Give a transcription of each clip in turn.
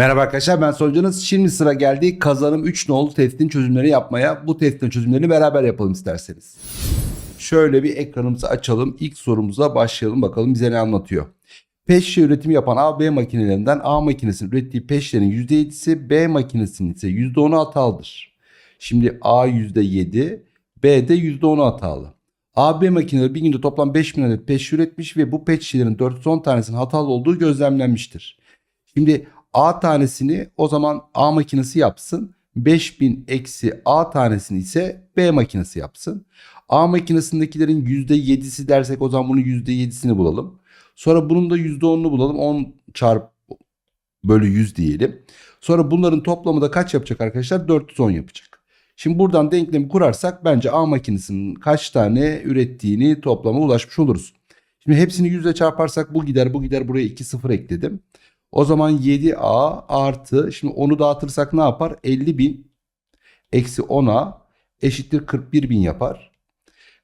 Merhaba arkadaşlar ben Sonucunuz. Şimdi sıra geldi kazanım 3 nolu testin çözümleri yapmaya. Bu testin çözümlerini beraber yapalım isterseniz. Şöyle bir ekranımızı açalım. İlk sorumuza başlayalım bakalım bize ne anlatıyor. Şişe üretimi yapan A, B makinelerinden A makinesinin ürettiği peşlerin %7'si B makinesinin ise %10'u hatalıdır. Şimdi A %7, B de %10'u hatalı. A, B makineleri bir günde toplam 5000 adet peş üretmiş ve bu peş şişelerin 410 tanesinin hatalı olduğu gözlemlenmiştir. Şimdi A tanesini o zaman A makinesi yapsın. 5000 eksi A tanesini ise B makinesi yapsın. A makinesindekilerin %7'si dersek o zaman bunun %7'sini bulalım. Sonra bunun da %10'unu bulalım. 10 çarp bölü 100 diyelim. Sonra bunların toplamı da kaç yapacak arkadaşlar? 410 yapacak. Şimdi buradan denklemi kurarsak bence A makinesinin kaç tane ürettiğini toplama ulaşmış oluruz. Şimdi hepsini 100 ile çarparsak bu gider bu gider buraya 2 sıfır ekledim. O zaman 7A artı şimdi onu dağıtırsak ne yapar? 50 bin eksi 10A eşittir 41 bin yapar.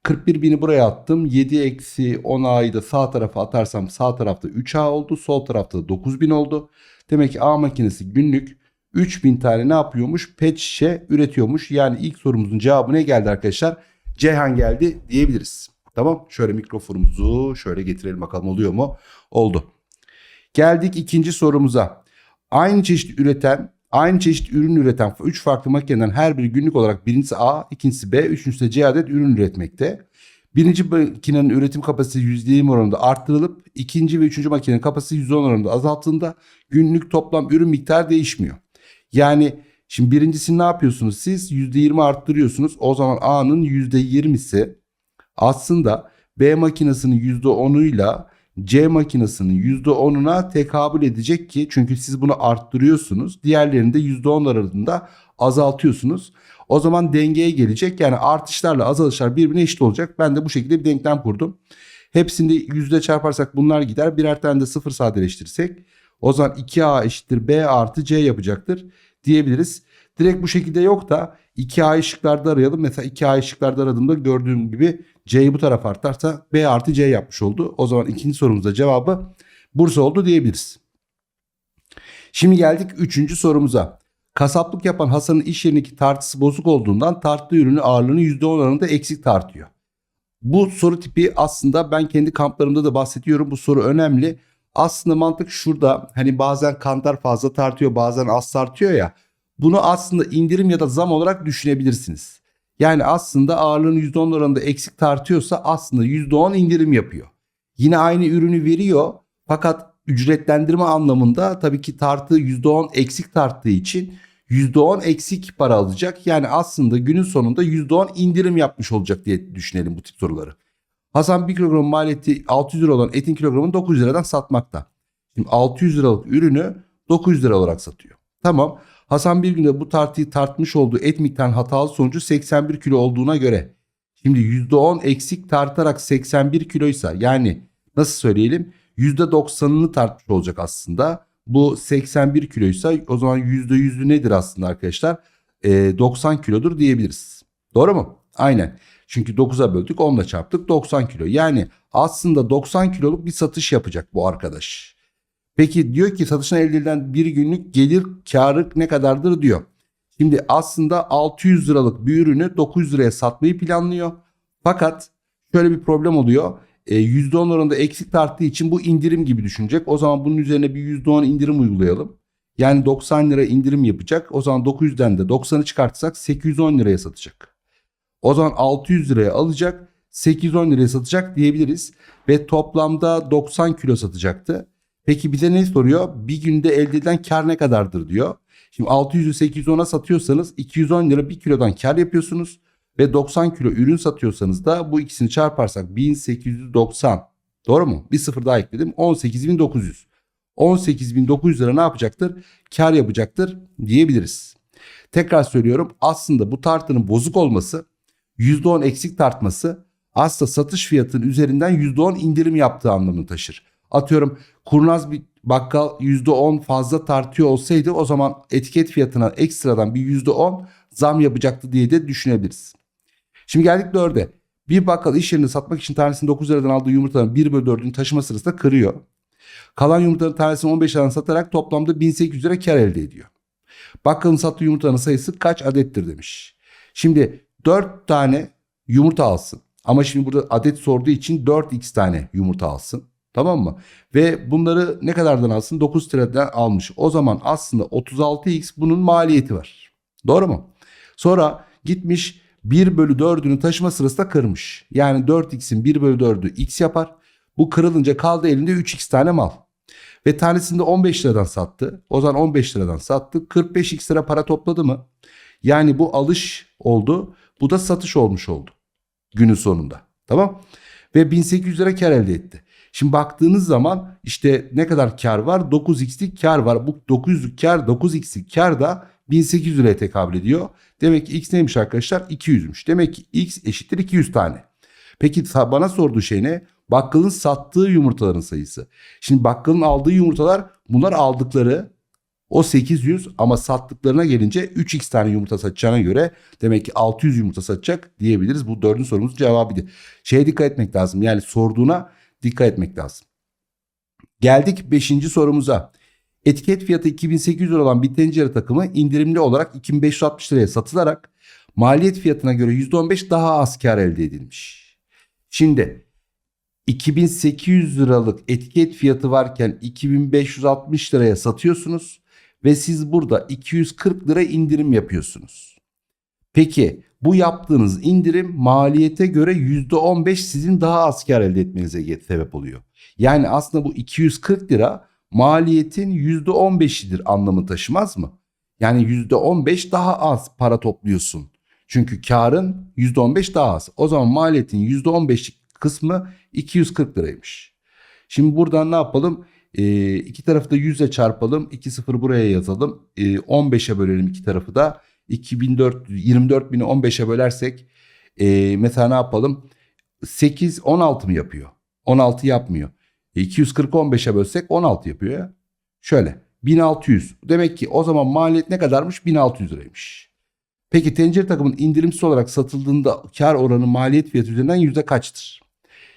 41 bini buraya attım. 7 eksi 10A'yı da sağ tarafa atarsam sağ tarafta 3A oldu. Sol tarafta da 9000 oldu. Demek ki A makinesi günlük 3000 tane ne yapıyormuş? Pet şişe üretiyormuş. Yani ilk sorumuzun cevabı ne geldi arkadaşlar? Ceyhan geldi diyebiliriz. Tamam şöyle mikrofonumuzu şöyle getirelim bakalım oluyor mu? Oldu. Geldik ikinci sorumuza. Aynı çeşit üreten, aynı çeşit ürün üreten 3 farklı makineden her biri günlük olarak birincisi A, ikincisi B, üçüncüsü de C adet ürün üretmekte. Birinci makinenin üretim kapasitesi %20 oranında arttırılıp ikinci ve üçüncü makinenin kapasitesi %10 oranında azalttığında günlük toplam ürün miktarı değişmiyor. Yani şimdi birincisini ne yapıyorsunuz siz? %20 arttırıyorsunuz. O zaman A'nın %20'si aslında B makinesinin %10'uyla C makinesinin %10'una tekabül edecek ki çünkü siz bunu arttırıyorsunuz. Diğerlerini de %10 aralığında azaltıyorsunuz. O zaman dengeye gelecek. Yani artışlarla azalışlar birbirine eşit olacak. Ben de bu şekilde bir denklem kurdum. Hepsini yüzde çarparsak bunlar gider. Birer tane de sıfır sadeleştirsek o zaman 2A eşittir B artı C yapacaktır diyebiliriz. Direkt bu şekilde yok da 2A ışıklarda arayalım. Mesela 2A ışıklarda aradığımda gördüğüm gibi C'yi bu tarafa artarsa B artı C yapmış oldu. O zaman ikinci sorumuzda cevabı Bursa oldu diyebiliriz. Şimdi geldik üçüncü sorumuza. Kasaplık yapan Hasan'ın iş yerindeki tartısı bozuk olduğundan tarttığı ürünü ağırlığını %10 oranında eksik tartıyor. Bu soru tipi aslında ben kendi kamplarımda da bahsediyorum. Bu soru önemli. Aslında mantık şurada. Hani bazen kantar fazla tartıyor bazen az tartıyor ya. Bunu aslında indirim ya da zam olarak düşünebilirsiniz. Yani aslında ağırlığını %10 oranında eksik tartıyorsa aslında %10 indirim yapıyor. Yine aynı ürünü veriyor fakat ücretlendirme anlamında tabii ki tartığı %10 eksik tarttığı için %10 eksik para alacak. Yani aslında günün sonunda %10 indirim yapmış olacak diye düşünelim bu tip soruları. Hasan 1 kilogram maliyeti 600 lira olan etin kilogramını 900 liradan satmakta. Şimdi 600 liralık ürünü 900 lira olarak satıyor. Tamam. Hasan bir günde bu tartıyı tartmış olduğu et miktarının hatalı sonucu 81 kilo olduğuna göre şimdi %10 eksik tartarak 81 kiloysa yani nasıl söyleyelim %90'ını tartmış olacak aslında. Bu 81 kiloysa o zaman %100'ü nedir aslında arkadaşlar? Ee, 90 kilodur diyebiliriz. Doğru mu? Aynen. Çünkü 9'a böldük 10'la çarptık 90 kilo. Yani aslında 90 kiloluk bir satış yapacak bu arkadaş. Peki diyor ki satıştan elde edilen bir günlük gelir karı ne kadardır diyor. Şimdi aslında 600 liralık bir ürünü 900 liraya satmayı planlıyor. Fakat şöyle bir problem oluyor. E, %10 oranında eksik tarttığı için bu indirim gibi düşünecek. O zaman bunun üzerine bir %10 indirim uygulayalım. Yani 90 lira indirim yapacak. O zaman 900'den de 90'ı çıkartsak 810 liraya satacak. O zaman 600 liraya alacak 810 liraya satacak diyebiliriz. Ve toplamda 90 kilo satacaktı. Peki bize ne soruyor? Bir günde elde edilen kar ne kadardır diyor. Şimdi 600'ü 810'a satıyorsanız 210 lira bir kilodan kar yapıyorsunuz. Ve 90 kilo ürün satıyorsanız da bu ikisini çarparsak 1890. Doğru mu? Bir sıfır daha ekledim. 18900. 18900 lira ne yapacaktır? Kar yapacaktır diyebiliriz. Tekrar söylüyorum aslında bu tartının bozuk olması %10 eksik tartması aslında satış fiyatının üzerinden %10 indirim yaptığı anlamını taşır. Atıyorum kurnaz bir bakkal %10 fazla tartıyor olsaydı o zaman etiket fiyatına ekstradan bir %10 zam yapacaktı diye de düşünebiliriz. Şimdi geldik 4'e. Bir bakkal iş yerinde satmak için tanesini 9 liradan aldığı yumurtaların 1 bölü 4'ünü taşıma sırasında kırıyor. Kalan yumurtaların tanesini 15 liradan satarak toplamda 1800 lira kar elde ediyor. Bakkalın sattığı yumurtanın sayısı kaç adettir demiş. Şimdi 4 tane yumurta alsın. Ama şimdi burada adet sorduğu için 4x tane yumurta alsın. Tamam mı? Ve bunları ne kadardan alsın? 9 liradan almış. O zaman aslında 36x bunun maliyeti var. Doğru mu? Sonra gitmiş 1 bölü 4'ünü taşıma sırasında kırmış. Yani 4x'in 1 bölü 4'ü x yapar. Bu kırılınca kaldı elinde 3x tane mal. Ve tanesini de 15 liradan sattı. O zaman 15 liradan sattı. 45x lira para topladı mı? Yani bu alış oldu. Bu da satış olmuş oldu. Günün sonunda. Tamam. Ve 1800 lira kar elde etti. Şimdi baktığınız zaman işte ne kadar kar var? 9x'lik kar var. Bu 900'lük kar 9x'lik kar da 1800 liraya tekabül ediyor. Demek ki x neymiş arkadaşlar? 200'müş. Demek ki x eşittir 200 tane. Peki bana sorduğu şey ne? Bakkalın sattığı yumurtaların sayısı. Şimdi bakkalın aldığı yumurtalar bunlar aldıkları o 800 ama sattıklarına gelince 3x tane yumurta satacağına göre demek ki 600 yumurta satacak diyebiliriz. Bu dördüncü sorumuzun cevabıydı. Şeye dikkat etmek lazım. Yani sorduğuna dikkat etmek lazım. Geldik 5. sorumuza. Etiket fiyatı 2800 lira olan bir tencere takımı indirimli olarak 2560 liraya satılarak maliyet fiyatına göre %15 daha az kar elde edilmiş. Şimdi 2800 liralık etiket fiyatı varken 2560 liraya satıyorsunuz ve siz burada 240 lira indirim yapıyorsunuz. Peki bu yaptığınız indirim maliyete göre %15 sizin daha az kar elde etmenize sebep oluyor. Yani aslında bu 240 lira maliyetin %15'idir anlamı taşımaz mı? Yani %15 daha az para topluyorsun. Çünkü karın %15 daha az. O zaman maliyetin %15'lik kısmı 240 liraymış. Şimdi buradan ne yapalım? E, iki tarafı da 100 ile çarpalım. 2 sıfır buraya yazalım. E, 15'e bölelim iki tarafı da. 24 24 bini 15'e bölersek e, mesela ne yapalım? 8 16 mı yapıyor? 16 yapmıyor. E, 240 15'e bölsek 16 yapıyor ya. Şöyle 1600. Demek ki o zaman maliyet ne kadarmış? 1600 liraymış. Peki tencere takımın indirimsiz olarak satıldığında kar oranı maliyet fiyatı üzerinden yüzde kaçtır?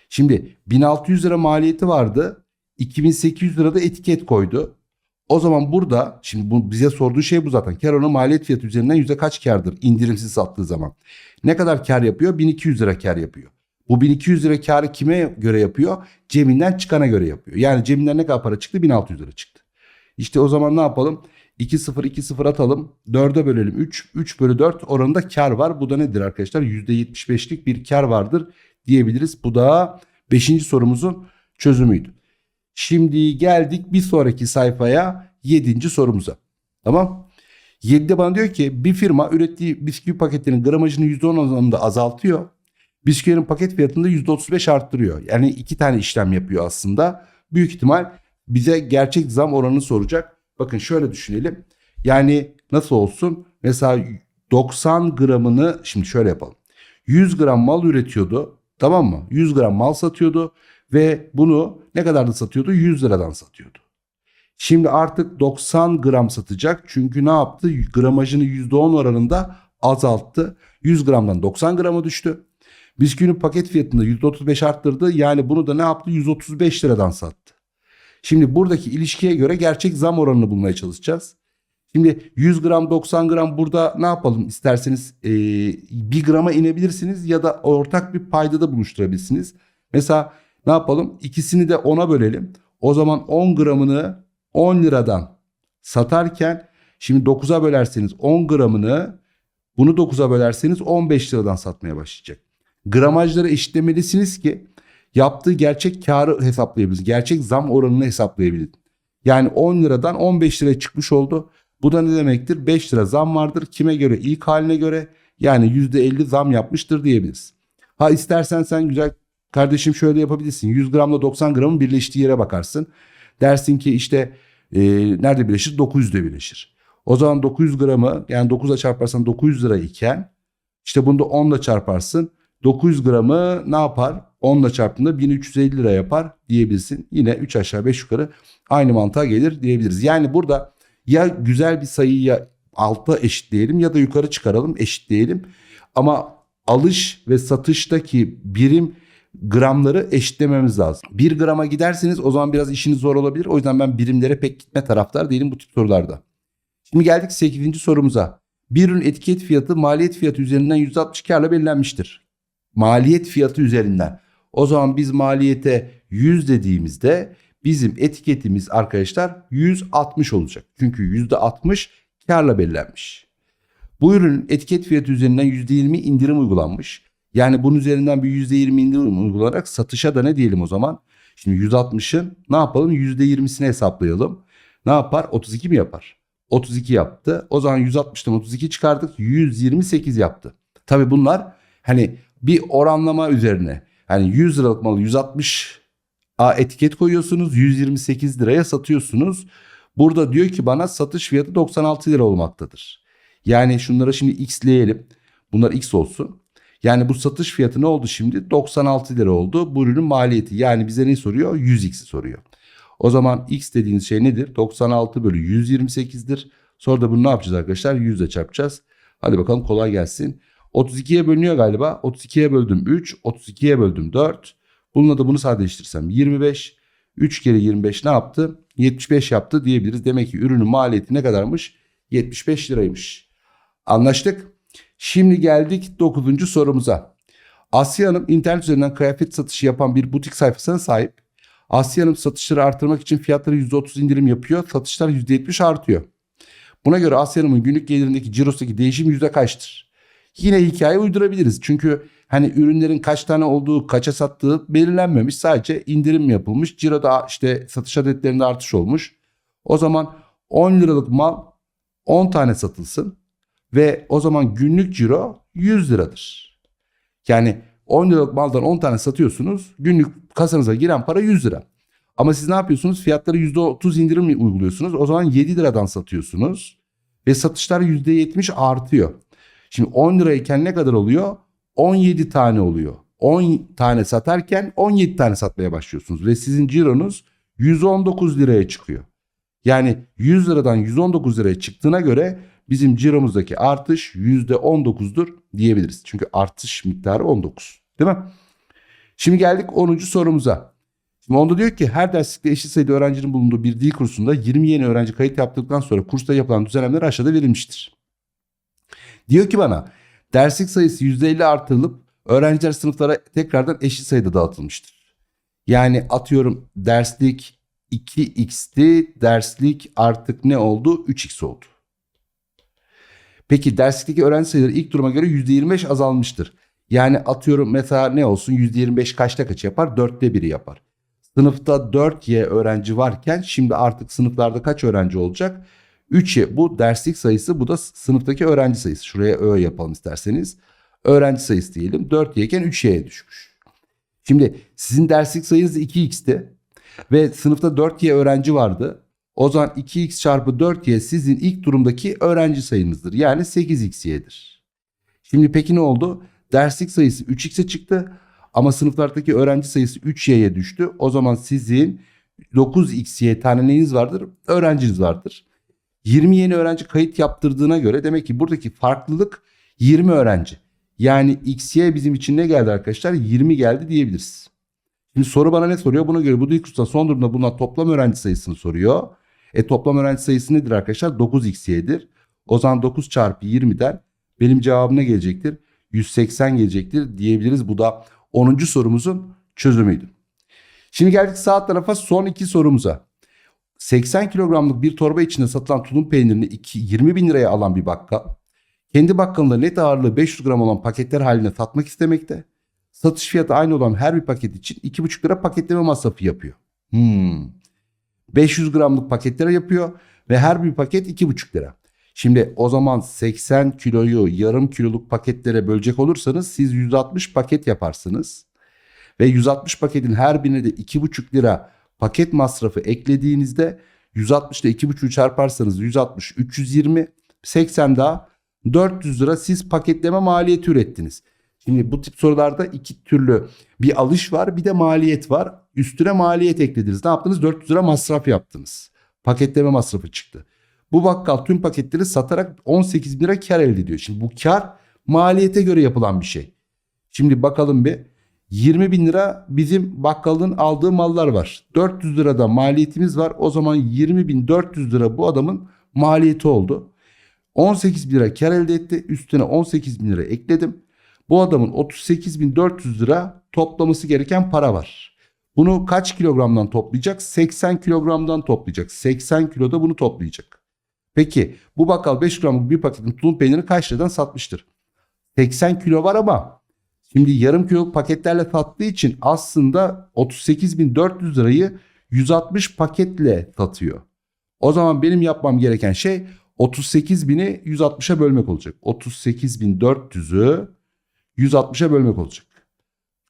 Şimdi 1600 lira maliyeti vardı. 2800 lira da etiket koydu. O zaman burada şimdi bu bize sorduğu şey bu zaten. Kar oranı maliyet fiyatı üzerinden yüzde kaç kardır indirimsiz sattığı zaman? Ne kadar kar yapıyor? 1200 lira kar yapıyor. Bu 1200 lira karı kime göre yapıyor? Ceminden çıkana göre yapıyor. Yani ceminden ne kadar para çıktı? 1600 lira çıktı. İşte o zaman ne yapalım? 2 0 2 0 atalım. 4'e bölelim 3. 3 bölü 4 oranında kar var. Bu da nedir arkadaşlar? %75'lik bir kar vardır diyebiliriz. Bu da 5. sorumuzun çözümüydü. Şimdi geldik bir sonraki sayfaya 7. sorumuza. Tamam. 7'de bana diyor ki bir firma ürettiği bisküvi paketlerinin gramajını %10 oranında azaltıyor. Bisküvinin paket fiyatını da %35 arttırıyor. Yani iki tane işlem yapıyor aslında. Büyük ihtimal bize gerçek zam oranını soracak. Bakın şöyle düşünelim. Yani nasıl olsun? Mesela 90 gramını şimdi şöyle yapalım. 100 gram mal üretiyordu. Tamam mı? 100 gram mal satıyordu ve bunu ne kadarda satıyordu? 100 liradan satıyordu. Şimdi artık 90 gram satacak. Çünkü ne yaptı? Gramajını %10 oranında azalttı. 100 gramdan 90 grama düştü. Bisküvinin paket fiyatını %35 arttırdı. Yani bunu da ne yaptı? 135 liradan sattı. Şimdi buradaki ilişkiye göre gerçek zam oranını bulmaya çalışacağız. Şimdi 100 gram 90 gram burada ne yapalım isterseniz e, 1 grama inebilirsiniz ya da ortak bir payda da buluşturabilirsiniz. Mesela ne yapalım ikisini de 10'a bölelim. O zaman 10 gramını 10 liradan satarken şimdi 9'a bölerseniz 10 gramını bunu 9'a bölerseniz 15 liradan satmaya başlayacak. Gramajları eşitlemelisiniz ki yaptığı gerçek karı hesaplayabiliriz. Gerçek zam oranını hesaplayabiliriz. Yani 10 liradan 15 liraya çıkmış oldu. Bu da ne demektir? 5 lira zam vardır. Kime göre? İlk haline göre yani %50 zam yapmıştır diyebiliriz. Ha istersen sen güzel kardeşim şöyle yapabilirsin. 100 gramla 90 gramın birleştiği yere bakarsın. Dersin ki işte e, nerede birleşir? 900'de birleşir. O zaman 900 gramı yani 9'a çarparsan 900 lira iken işte bunu da 10 ile çarparsın. 900 gramı ne yapar? 10 ile çarptığında 1350 lira yapar diyebilirsin. Yine 3 aşağı 5 yukarı aynı mantığa gelir diyebiliriz. Yani burada ya güzel bir sayıyı alta eşitleyelim ya da yukarı çıkaralım eşitleyelim. Ama alış ve satıştaki birim gramları eşitlememiz lazım. 1 grama giderseniz o zaman biraz işiniz zor olabilir. O yüzden ben birimlere pek gitme taraftar değilim bu tip sorularda. Şimdi geldik 8. sorumuza. Bir ürün etiket fiyatı maliyet fiyatı üzerinden %60 karla belirlenmiştir. Maliyet fiyatı üzerinden. O zaman biz maliyete 100 dediğimizde bizim etiketimiz arkadaşlar 160 olacak. Çünkü %60 karla belirlenmiş. Bu ürünün etiket fiyatı üzerinden %20 indirim uygulanmış. Yani bunun üzerinden bir %20 indirim uygulanarak satışa da ne diyelim o zaman? Şimdi 160'ın ne yapalım? %20'sini hesaplayalım. Ne yapar? 32 mi yapar? 32 yaptı. O zaman 160'tan 32 çıkardık. 128 yaptı. Tabii bunlar hani bir oranlama üzerine. Hani 100 liralık malı 160 a etiket koyuyorsunuz. 128 liraya satıyorsunuz. Burada diyor ki bana satış fiyatı 96 lira olmaktadır. Yani şunlara şimdi x'leyelim. Bunlar x olsun. Yani bu satış fiyatı ne oldu şimdi? 96 lira oldu. Bu ürünün maliyeti. Yani bize ne soruyor? 100x'i soruyor. O zaman x dediğiniz şey nedir? 96 bölü 128'dir. Sonra da bunu ne yapacağız arkadaşlar? 100 ile çarpacağız. Hadi bakalım kolay gelsin. 32'ye bölünüyor galiba. 32'ye böldüm 3. 32'ye böldüm 4. Bununla da bunu sadeleştirsem 25. 3 kere 25 ne yaptı? 75 yaptı diyebiliriz. Demek ki ürünün maliyeti ne kadarmış? 75 liraymış. Anlaştık. Şimdi geldik 9. sorumuza. Asya Hanım internet üzerinden kıyafet satışı yapan bir butik sayfasına sahip. Asya Hanım satışları artırmak için fiyatları %30 indirim yapıyor. Satışlar %70 artıyor. Buna göre Asya Hanım'ın günlük gelirindeki cirosundaki değişim yüzde kaçtır? Yine hikaye uydurabiliriz. Çünkü hani ürünlerin kaç tane olduğu, kaça sattığı belirlenmemiş. Sadece indirim yapılmış. Ciro'da işte satış adetlerinde artış olmuş. O zaman 10 liralık mal 10 tane satılsın. Ve o zaman günlük ciro 100 liradır. Yani 10 liralık maldan 10 tane satıyorsunuz. Günlük kasanıza giren para 100 lira. Ama siz ne yapıyorsunuz? Fiyatları %30 indirim uyguluyorsunuz. O zaman 7 liradan satıyorsunuz. Ve satışlar %70 artıyor. Şimdi 10 lirayken ne kadar oluyor? 17 tane oluyor. 10 tane satarken 17 tane satmaya başlıyorsunuz. Ve sizin cironuz 119 liraya çıkıyor. Yani 100 liradan 119 liraya çıktığına göre bizim ciromuzdaki artış %19'dur diyebiliriz. Çünkü artış miktarı 19 değil mi? Şimdi geldik 10. sorumuza. Şimdi onda diyor ki her derslikte eşit sayıda öğrencinin bulunduğu bir dil kursunda 20 yeni öğrenci kayıt yaptıktan sonra kursta yapılan düzenlemeler aşağıda verilmiştir. Diyor ki bana derslik sayısı %50 artırılıp öğrenciler sınıflara tekrardan eşit sayıda dağıtılmıştır. Yani atıyorum derslik 2x'ti derslik artık ne oldu 3x oldu. Peki derslikteki öğrenci sayıları ilk duruma göre %25 azalmıştır. Yani atıyorum mesela ne olsun %25 kaçta kaç yapar? Dörtte biri yapar. Sınıfta 4Y öğrenci varken şimdi artık sınıflarda kaç öğrenci olacak? 3Y bu derslik sayısı bu da sınıftaki öğrenci sayısı. Şuraya Ö yapalım isterseniz. Öğrenci sayısı diyelim 4Y iken 3Y'ye düşmüş. Şimdi sizin derslik sayınız 2X'ti ve sınıfta 4Y öğrenci vardı. O zaman 2x çarpı 4y sizin ilk durumdaki öğrenci sayınızdır. Yani 8xy'dir. Şimdi peki ne oldu? Derslik sayısı 3x'e çıktı ama sınıflardaki öğrenci sayısı 3y'ye düştü. O zaman sizin 9xy tane vardır? Öğrenciniz vardır. 20 yeni öğrenci kayıt yaptırdığına göre demek ki buradaki farklılık 20 öğrenci. Yani xy bizim için ne geldi arkadaşlar? 20 geldi diyebiliriz. Şimdi soru bana ne soruyor? Buna göre bu ilk kursta son durumda bulunan toplam öğrenci sayısını soruyor. E toplam öğrenci sayısı nedir arkadaşlar? 9xy'dir. O zaman 9 çarpı 20'den benim cevabım ne gelecektir? 180 gelecektir diyebiliriz. Bu da 10. sorumuzun çözümüydü. Şimdi geldik sağ tarafa son iki sorumuza. 80 kilogramlık bir torba içinde satılan tulum peynirini 2, 20 bin liraya alan bir bakkal. Kendi bakkalında net ağırlığı 500 gram olan paketler halinde satmak istemekte. Satış fiyatı aynı olan her bir paket için 2,5 lira paketleme masrafı yapıyor. Hmm. 500 gramlık paketlere yapıyor ve her bir paket 2,5 lira. Şimdi o zaman 80 kiloyu yarım kiloluk paketlere bölecek olursanız siz 160 paket yaparsınız. Ve 160 paketin her birine de 2,5 lira paket masrafı eklediğinizde 160 ile 2,5'ü çarparsanız 160, 320, 80 daha 400 lira siz paketleme maliyeti ürettiniz. Şimdi bu tip sorularda iki türlü bir alış var bir de maliyet var. Üstüne maliyet eklediniz. Ne yaptınız? 400 lira masraf yaptınız. Paketleme masrafı çıktı. Bu bakkal tüm paketleri satarak 18 bin lira kar elde ediyor. Şimdi bu kar maliyete göre yapılan bir şey. Şimdi bakalım bir 20 bin lira bizim bakkalın aldığı mallar var. 400 lirada maliyetimiz var. O zaman 20 bin 400 lira bu adamın maliyeti oldu. 18 bin lira kar elde etti. Üstüne 18 bin lira ekledim. Bu adamın 38 bin 400 lira toplaması gereken para var. Bunu kaç kilogramdan toplayacak? 80 kilogramdan toplayacak. 80 kiloda bunu toplayacak. Peki bu bakkal 5 gramlık bir paketin tulum peynirini kaç liradan satmıştır? 80 kilo var ama şimdi yarım kilo paketlerle sattığı için aslında 38.400 lirayı 160 paketle satıyor. O zaman benim yapmam gereken şey 38.000'i 160'a bölmek olacak. 38.400'ü 160'a bölmek olacak.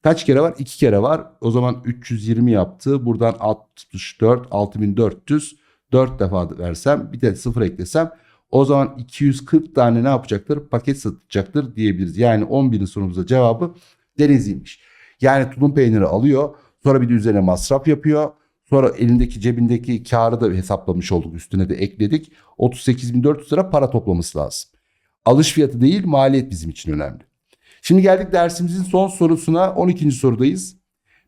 Kaç kere var? 2 kere var. O zaman 320 yaptı. Buradan 64, 6400. 4 defa versem bir de 0 eklesem o zaman 240 tane ne yapacaktır? Paket satacaktır diyebiliriz. Yani 11'in sorumuzda cevabı denizliymiş. Yani tulum peyniri alıyor. Sonra bir de üzerine masraf yapıyor. Sonra elindeki cebindeki karı da hesaplamış olduk. Üstüne de ekledik. 38.400 lira para toplaması lazım. Alış fiyatı değil maliyet bizim için önemli. Şimdi geldik dersimizin son sorusuna 12. sorudayız.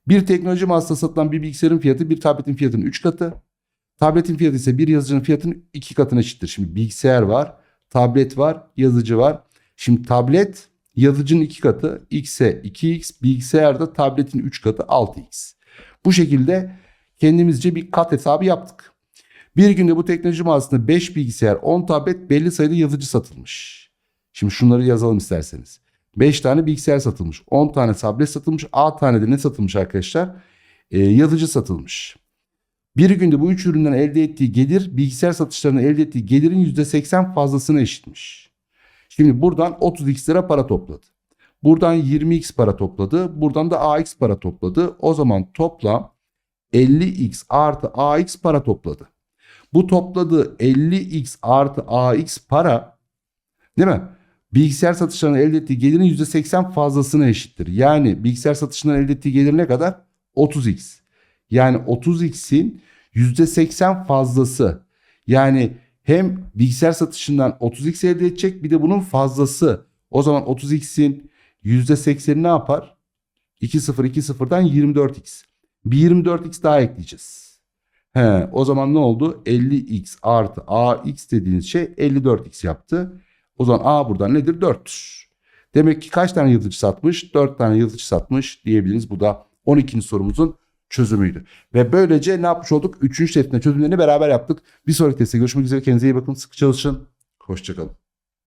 Bir teknoloji mağazasında satılan bir bilgisayarın fiyatı bir tabletin fiyatının 3 katı. Tabletin fiyatı ise bir yazıcının fiyatının 2 katına eşittir. Şimdi bilgisayar var, tablet var, yazıcı var. Şimdi tablet yazıcının 2 katı, x'e 2x, bilgisayarda tabletin 3 katı 6x. Bu şekilde kendimizce bir kat hesabı yaptık. Bir günde bu teknoloji mağazasında 5 bilgisayar, 10 tablet, belli sayıda yazıcı satılmış. Şimdi şunları yazalım isterseniz. 5 tane bilgisayar satılmış, 10 tane tablet satılmış, A tane de ne satılmış arkadaşlar? Ee, yazıcı satılmış. Bir günde bu üç üründen elde ettiği gelir bilgisayar satışlarının elde ettiği gelirin %80 fazlasına eşitmiş. Şimdi buradan 30x lira para topladı. Buradan 20x para topladı. Buradan da ax para topladı. O zaman toplam 50x artı ax para topladı. Bu topladığı 50x artı ax para değil mi? Bilgisayar satışlarının elde ettiği gelirin %80 fazlasına eşittir. Yani bilgisayar satışlarının elde ettiği gelir ne kadar? 30x. Yani 30x'in %80 fazlası. Yani hem bilgisayar satışından 30x elde edecek bir de bunun fazlası. O zaman 30x'in %80'i ne yapar? 2 0 2 0'dan 24x. Bir 24x daha ekleyeceğiz. He, o zaman ne oldu? 50x artı ax dediğiniz şey 54x yaptı. O zaman a buradan nedir? 4'tür. Demek ki kaç tane yıldızcı satmış? 4 tane yıldızcı satmış diyebiliriz. Bu da 12. sorumuzun çözümüydü. Ve böylece ne yapmış olduk? Üçüncü testin çözümlerini beraber yaptık. Bir sonraki testte görüşmek üzere. Kendinize iyi bakın. Sıkı çalışın. Hoşçakalın.